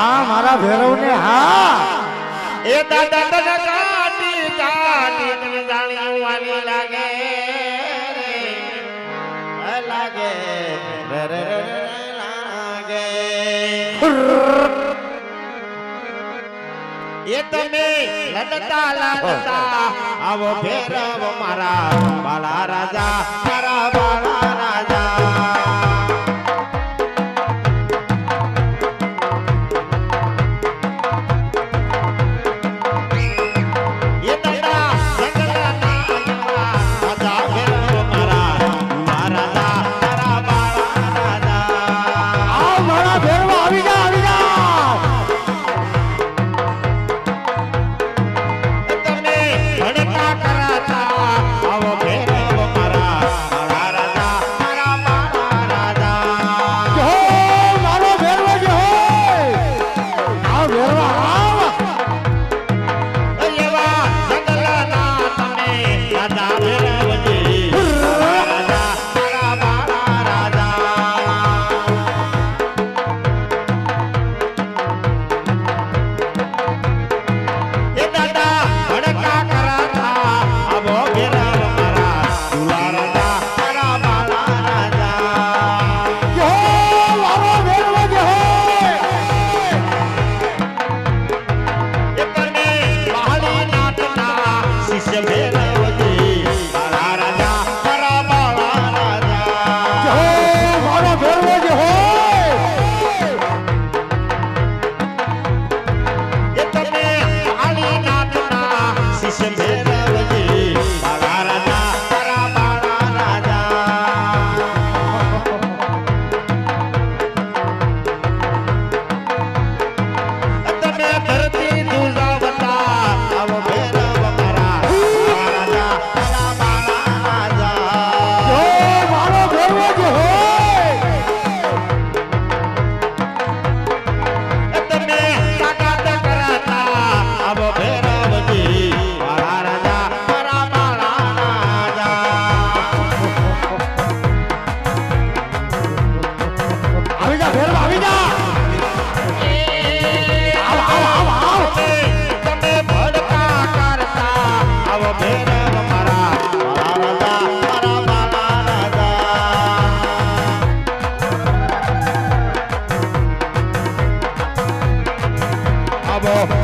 હા મારા ભેરવ ને હા. એ દાદા તને કાટી કાટી તને જાણી વાલી લાગે લાગે રે લાગે. એ તમે લડતા લડતા આવો ભેરવ મારા બાલા રાજા. trouble.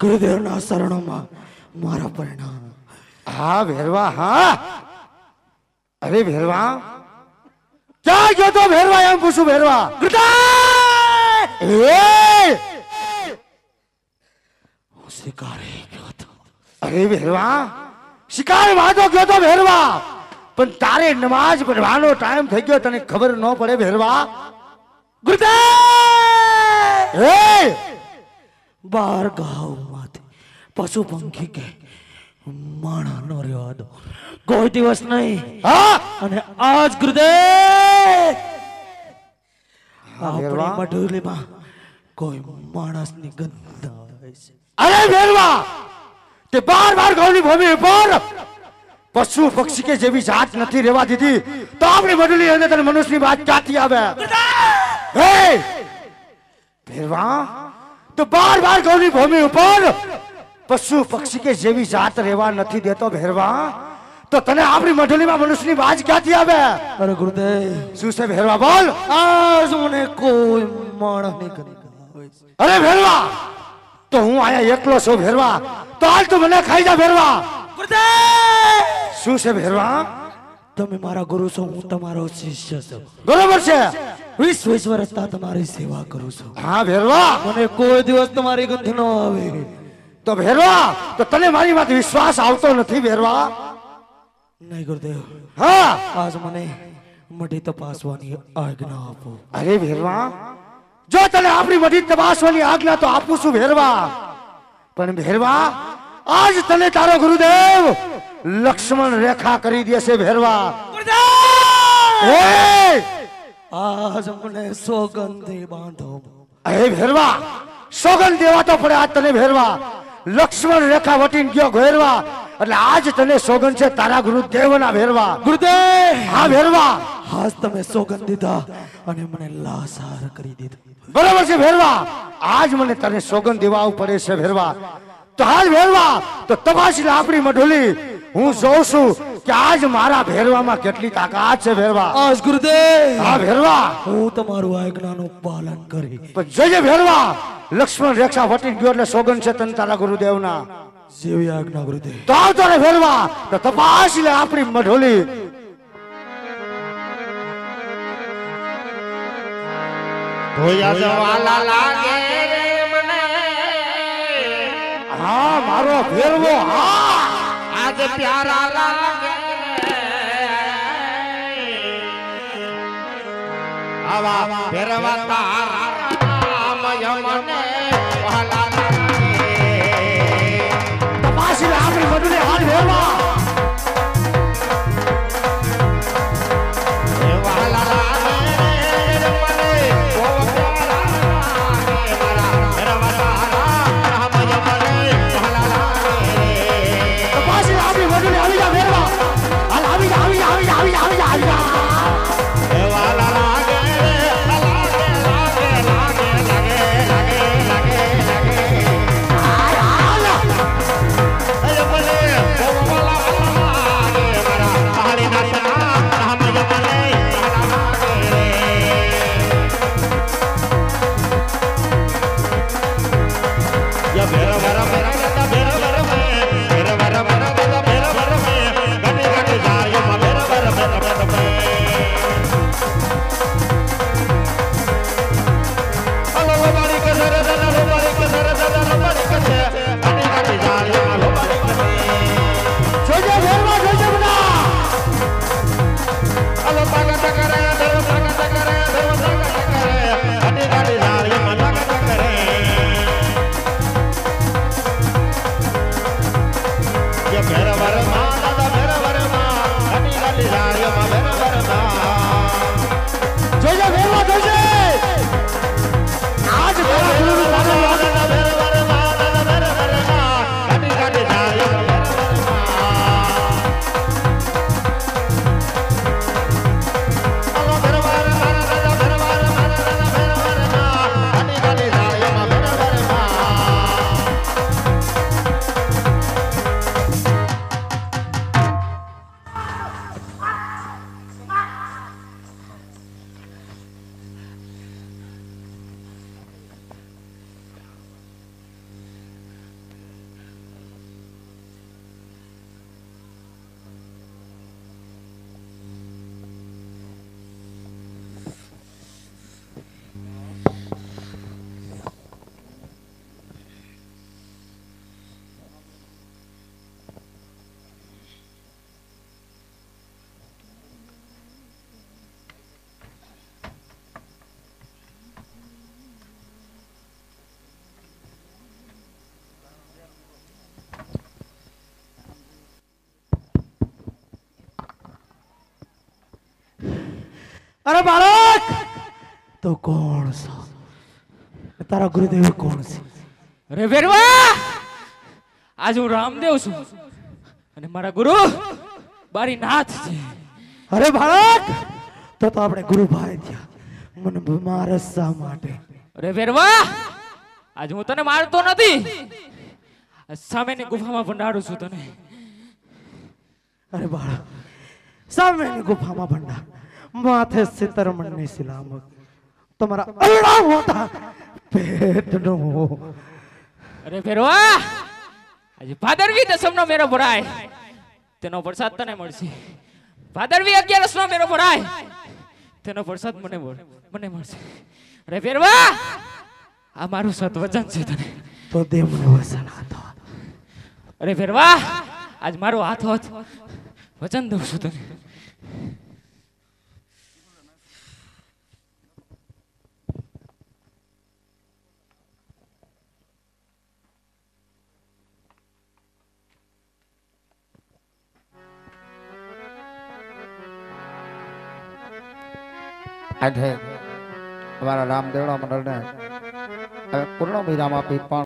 ગુરુદેવના શરણોમાં મારા પરિણામ હા ભેરવા હા? અરે ભેરવા ક્યાં ગયો તો ભેરવા એમ પૂછું ભેરવા શિકારે ગયો અરે ભેરવા શિકાર વાંધો ગયો તો ભેરવા પણ તારે નમાજ પડવાનો ટાઈમ થઈ ગયો, તને ખબર ન પડે ભેરવા ગુરુદેવ! બાર ગાઉમાંથી પશુ પંખી કે માણા નો રહેવા દો કોઈ દિવસ નહીં. હા? અને આજ ગુરુદેવ આપણી મઢુલીમાં કોઈ માણસની ગંધ આવે છે. અરે ભેરવા તે બાર બાર ગૌની ભૂમિ પર પશુ પક્ષી કે જેવી જાત નથી રહેવા દીધી તો આપણી મઢુલી અંદર તને મનુષ્યની વાત ક્યાંથી આવે હે ભેરવા તો બાર બાર ગૌની ભૂમિ ઉપર પશુ પક્ષી કે જેવી જાત રહેવા નથી દેતો ભેરવા તો તને આપણી મંડળીમાં મનુષ્યની વાત ક્યાંથી આવે? અરે ગુરુદેવ. શું છે ભેરવા બોલ. આજ મને કોઈ માણસની નહીં કરી અરે ભેરવા તો હું આયા એકલો છું ભેરવા. તો હાલ તું મને ખાઈ જા ભેરવા. ગુરુદેવ! શું છે ભેરવા? તમે મારા ગુરુ છો હું તમારો શિષ્ય છું. બરોબર છે. વીસ વીસ વર્ષથી તમારી સેવા કરું છું. હા ભેરવા. મને કોઈ દિવસ તમારી ગંધ ન આવે. તો ભેરવા તો તને મારી વાત વિશ્વાસ આવતો નથી ભેરવા. નહીં ગુરુદેવ. હા. આજ મને મઢી તપાસવાની આજ્ઞા આપો. અરે ભેરવા. જો તને આપણી મઢી તપાસવાની આજ્ઞા તો આપું છું ભેરવા. પણ ભેરવા આજ તને તારો ગુરુદેવ લક્ષ્મણ રેખા કરી દેશે ભેરવા. આજ મને સોગંધી બાંધો. અરે ભેરવા સોગંધ દેવા તો પડે આજ તને ભેરવા. લક્ષ્મણ રેખા વટીને ગયો ઘેરવા એટલે આજ તને સોગંધ છે તારા ગુરુદેવના ભેરવા. ગુરુદેવ! હા ભેરવા. આજ તમે સોગંદ દીધા અને મને લાસાર કરી દીધો. બરાબર છે ભેરવા. આજ મને તને સોગંધ દેવા પડે છે ભેરવા. તો હાલ ભેરવા તો તપાસી આપણી મઢોલી હું જોઉં છું કે આજ મારા ભેરવામાં કેટલી તાકાત છે ભેરવા. આજ ગુરુદેવ. હા ભેરવા. હું તમારું આજ્ઞાનું પાલન કરી પણ જજે ભેરવા. લક્ષ્મણ રેખા વટી ગયો એટલે સોગન છે તને તારા ગુરુદેવના. જેવી આજ્ઞા ગુરુદેવ. તો ભેરવા. તો તપાસી લે આપણી મઢોલી. ધોયા જવાલા લાગે રે મને. હા મારો ભેરવો હા. આજ પ્યારા લાગે આવા ફેરવા તારા અરે બાળક! તો કોણ છો? તારા ગુરુદેવ કોણ છે? અરે વેરવા! આજ હું રામદેવ છું. અને મારા ગુરુ બારીનાથ છે. અરે બાળક! તો તો આપણે ગુરુભાઈ થયા. મને મારા શા માટે? અરે વેરવા! આજ હું તને મારતો નથી. સામેની ગુફામાં ભંડારું છું તને. અરે બાળક સામેની ગુફામાં ભંડાર. માથે સિતરમણની સિલામત. તમારા અરડા મોટા પેટનો. અરે ફેરવા! આજે ભાદરવી દસમનો મેરો ભરાય. તેનો વરસાદ તને મળશે. ભાદરવી અગિયારસનો મેરો ભરાય. તેનો વરસાદ મને મને મળશે. અરે ફેરવા! આ મારું સત્વચન છે તને. તો દેવ વસન હતો. અરે ફેરવા! આજ મારો હાથ હાથ વચન દઉં છું તને. આજે અમારા રામદેવડા મંડળને પૂર્ણ વિરામ આપી પણ